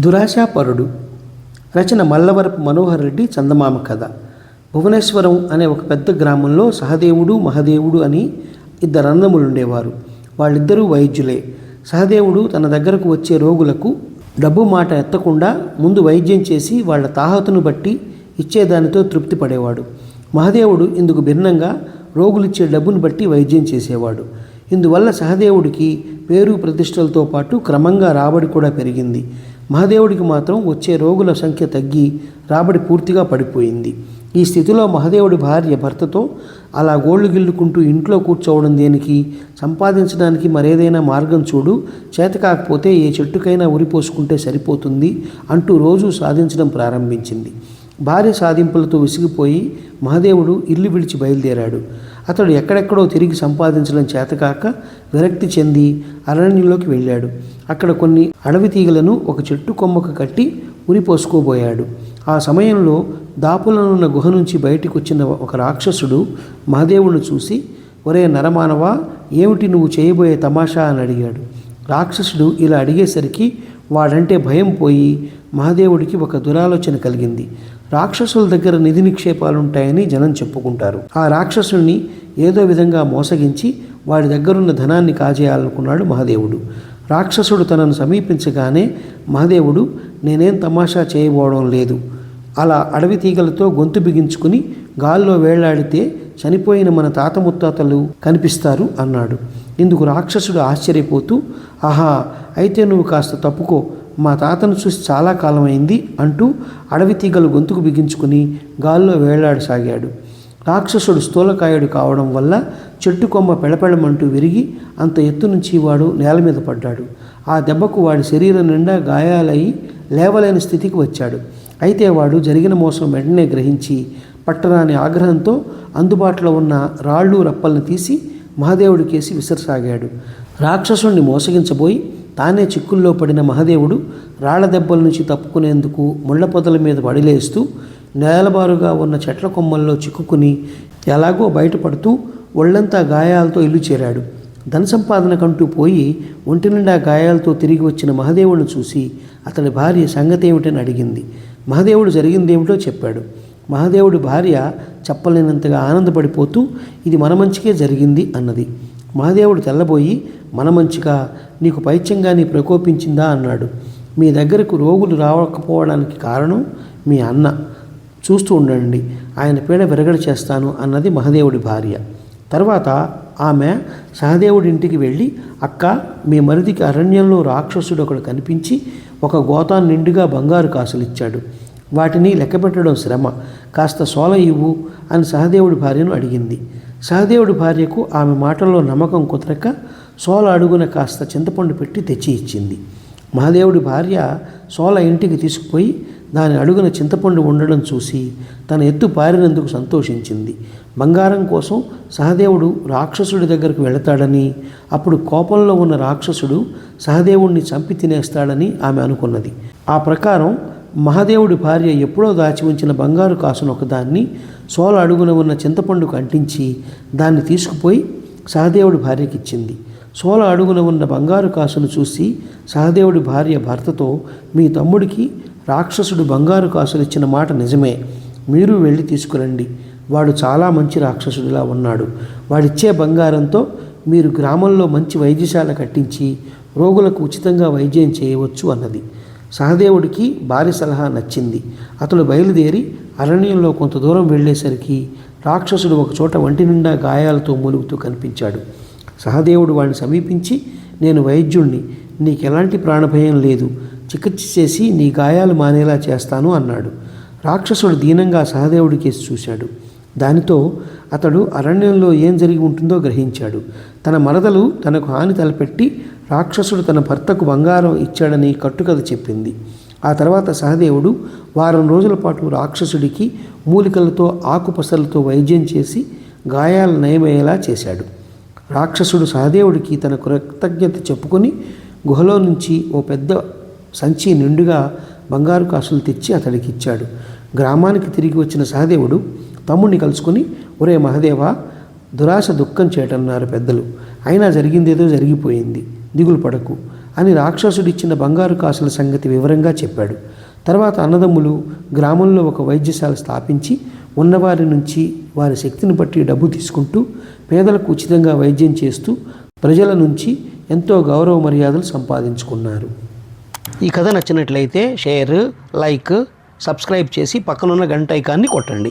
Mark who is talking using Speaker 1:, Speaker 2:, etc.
Speaker 1: దురాశాపరుడు. రచన మల్లవరపు మనోహర్ రెడ్డి చందమామ కథ. భువనేశ్వరం అనే ఒక పెద్ద గ్రామంలో సహదేవుడు మహదేవుడు అని ఇద్దరు అన్నములు ఉండేవారు వాళ్ళిద్దరూ వైద్యులే. సహదేవుడు తన దగ్గరకు వచ్చే రోగులకు డబ్బు మాట ఎత్తకుండా ముందు వైద్యం చేసి వాళ్ళ తాహతును బట్టి ఇచ్చేదానితో తృప్తి పడేవాడు మహదేవుడు ఇందుకు భిన్నంగా రోగులిచ్చే డబ్బును బట్టి వైద్యం చేసేవాడు. ఇందువల్ల సహదేవుడికి పేరు ప్రతిష్టలతో పాటు క్రమంగా రాబడి కూడా పెరిగింది. మహదేవుడికి మాత్రం వచ్చే రోగుల సంఖ్య తగ్గి రాబడి పూర్తిగా పడిపోయింది. ఈ స్థితిలో మహదేవుడి భార్య భర్తతో అలా గోళ్ళు గిల్లుకుంటూ ఇంట్లో కూర్చోవడం దేనికి? సంపాదించడానికి మరేదైనా మార్గం చూడు. చేత కాకపోతే ఏ చెట్టుకైనా ఉరిపోసుకుంటే సరిపోతుంది అంటూ రోజు సాధించడం ప్రారంభించింది. భార్య సాధింపులతో విసిగిపోయి మహదేవుడు ఇల్లు విడిచి బయలుదేరాడు. అతడు ఎక్కడెక్కడో తిరిగి సంపాదించడం చేతకాక విరక్తి చెంది అరణ్యంలోకి వెళ్ళాడు. అక్కడ కొన్ని అడవి తీగలను ఒక చెట్టు కొమ్మకు కట్టి ఉరిపోసుకోబోయాడు ఆ సమయంలో దాపులనున్న గుహ నుంచి బయటికి వచ్చిన ఒక రాక్షసుడు మహాదేవుడిని చూసి ఒరే నరమానవా ఏమిటి నువ్వు చేయబోయే తమాషా? అని అడిగాడు. రాక్షసుడు ఇలా అడిగేసరికి వాడంటే భయం పోయి మహాదేవుడికి ఒక దురాలోచన కలిగింది. రాక్షసుల దగ్గర నిధి నిక్షేపాలుంటాయని జనం చెప్పుకుంటారు. ఆ రాక్షసుని ఏదో విధంగా మోసగించి వాడి దగ్గరున్న ధనాన్ని కాజేయాలనుకున్నాడు మహాదేవుడు. రాక్షసుడు తనను సమీపించగానే మహాదేవుడు నేనేం తమాషా చేయబోవడం లేదు అలా అడవి తీగలతో గొంతు బిగించుకుని గాల్లో వేళ్ళాడితే చనిపోయిన మన తాత ముత్తాతలు కనిపిస్తారు అన్నాడు. ఇందుకు రాక్షసుడు ఆశ్చర్యపోతూ ఆహా అయితే నువ్వు కాస్త తప్పుకో. మా తాతను చూసి చాలా కాలమైంది అంటూ అడవి తీగలు గొంతుకు బిగించుకుని గాల్లో వేళ్ళాడసాగాడు రాక్షసుడు స్థూలకాయుడు కావడం వల్ల చెట్టు కొమ్మ పెళపెళమంటూ విరిగి అంత ఎత్తు నుంచి వాడు నేల మీద పడ్డాడు. ఆ దెబ్బకు వాడి శరీరం నిండా గాయాలయ్యి లేవలేని స్థితికి వచ్చాడు. అయితే వాడు జరిగిన మోసం వెంటనే గ్రహించి పట్టరాని ఆగ్రహంతో అందుబాటులో ఉన్న రాళ్ళు రప్పల్ని తీసి మహాదేవుడి కేసి విసరసాగాడు. రాక్షసుణ్ణి మోసగించబోయి తానే చిక్కుల్లో పడిన మహదేవుడు రాళ్ళ దెబ్బల నుంచి తప్పుకునేందుకు ముళ్ళ పొదల మీద పడిలేస్తూ నేలబారుగా ఉన్న చెట్ల కొమ్మల్లో చిక్కుకుని ఎలాగో బయటపడుతూ ఒళ్ళంతా గాయాలతో ఇల్లు చేరాడు. ధన సంపాదనకంటూ పోయి ఒంటి నిండా గాయాలతో తిరిగి వచ్చిన మహదేవుడిని చూసి అతడి భార్య సంగతి ఏమిటని అడిగింది. మహదేవుడు జరిగిందేమిటో చెప్పాడు. మహదేవుడి భార్య చెప్పలేనంతగా ఆనందపడిపోతూ ఇది మన మంచికే జరిగింది అన్నది. మహాదేవుడు తెల్లబోయి మన మంచిగా నీకు పైత్యంగా నీ ప్రకోపించిందా? అన్నాడు. మీ దగ్గరకు రోగులు రావకపోవడానికి కారణం మీ అన్న. చూస్తూ ఉండండి ఆయన పీడ విరగడ చేస్తాను అన్నది మహదేవుడి భార్య. తర్వాత ఆమె సహదేవుడి ఇంటికి వెళ్ళి అక్క మీ మరిదికి అరణ్యంలో రాక్షసుడు ఒకడు కనిపించి ఒక గోతాన్ని నిండుగా బంగారు కాసులు ఇచ్చాడు. వాటిని లెక్కపెట్టడం శ్రమ. కాస్త సోల ఇవ్వు అని సహదేవుడి భార్యను అడిగింది. సహదేవుడి భార్యకు ఆమె మాటల్లో నమ్మకం కుదరక సోల అడుగున కాస్త చింతపండు పెట్టి తెచ్చి ఇచ్చింది. మహాదేవుడి భార్య సోల ఇంటికి తీసుకుపోయి దాని అడుగున చింతపండు ఉండడం చూసి తన ఎత్తు పారినందుకు సంతోషించింది. బంగారం కోసం సహదేవుడు రాక్షసుడి దగ్గరకు వెళతాడని అప్పుడు కోపంలో ఉన్న రాక్షసుడు సహదేవుణ్ణి చంపి తినేస్తాడని ఆమె అనుకున్నది. ఆ ప్రకారం మహాదేవుడి భార్య ఎప్పుడో దాచి ఉంచిన బంగారు కాసును ఒకదాన్ని సోల అడుగున ఉన్న చింతపండుకు అంటించి దాన్ని తీసుకుపోయి సహదేవుడి భార్యకి ఇచ్చింది సోల అడుగున ఉన్న బంగారు కాసును చూసి సహదేవుడి భార్య భర్తతో మీ తమ్ముడికి రాక్షసుడు బంగారు కాసులు ఇచ్చిన మాట నిజమే. మీరు వెళ్ళి తీసుకురండి. వాడు చాలా మంచి రాక్షసుడిలా ఉన్నాడు. వాడిచ్చే బంగారంతో మీరు గ్రామంలో మంచి వైద్యశాల కట్టించి రోగులకు ఉచితంగా వైద్యం చేయవచ్చు అన్నది. సహదేవుడికి భార్య సలహా నచ్చింది. అతడు బయలుదేరి అరణ్యంలో కొంత దూరం వెళ్ళేసరికి రాక్షసుడు ఒకచోట వంటి నిండా గాయాలతో మూలుగుతూ కనిపించాడు. సహదేవుడు వాడిని సమీపించి నేను వైద్యుణ్ణి. నీకు ఎలాంటి ప్రాణభయం లేదు. చికిత్స చేసి నీ గాయాలు మానేలా చేస్తాను అన్నాడు. రాక్షసుడు దీనంగా సహదేవుడికి చూశాడు. దానితో అతడు అరణ్యంలో ఏం జరిగి ఉంటుందో గ్రహించాడు. తన మరదలు తనకు హాని తలపెట్టి రాక్షసుడు తన భర్తకు బంగారం ఇచ్చాడని కట్టుకథ చెప్పింది. ఆ తర్వాత సహదేవుడు వారం రోజుల పాటు రాక్షసుడికి మూలికలతో ఆకుపసలతో వైద్యం చేసి గాయాలు నయమయ్యేలా చేశాడు. రాక్షసుడు సహదేవుడికి తన కృతజ్ఞత చెప్పుకొని గుహలో నుంచి ఓ పెద్ద సంచి నిండుగా బంగారు కాసులు తెచ్చి అతడికి ఇచ్చాడు గ్రామానికి తిరిగి వచ్చిన సహదేవుడు తమ్ముడిని కలుసుకొని ఒరే మహదేవ దురాశ దుఃఖం చేయటన్నారు పెద్దలు. అయినా జరిగిందేదో జరిగిపోయింది. దిగులు పడకు అని రాక్షసుడిచ్చిన బంగారు కాసుల సంగతి వివరంగా చెప్పాడు. తర్వాత అన్నదమ్ములు గ్రామంలో ఒక వైద్యశాల స్థాపించి ఉన్నవారి నుంచి వారి శక్తిని బట్టి డబ్బు తీసుకుంటూ పేదలకు ఉచితంగా వైద్యం చేస్తూ ప్రజల నుంచి ఎంతో గౌరవ మర్యాదలు సంపాదించుకున్నారు. ఈ కథ నచ్చినట్లయితే షేర్ లైక్ సబ్స్క్రైబ్ చేసి పక్కనున్న గంట ఐకాన్ని కొట్టండి.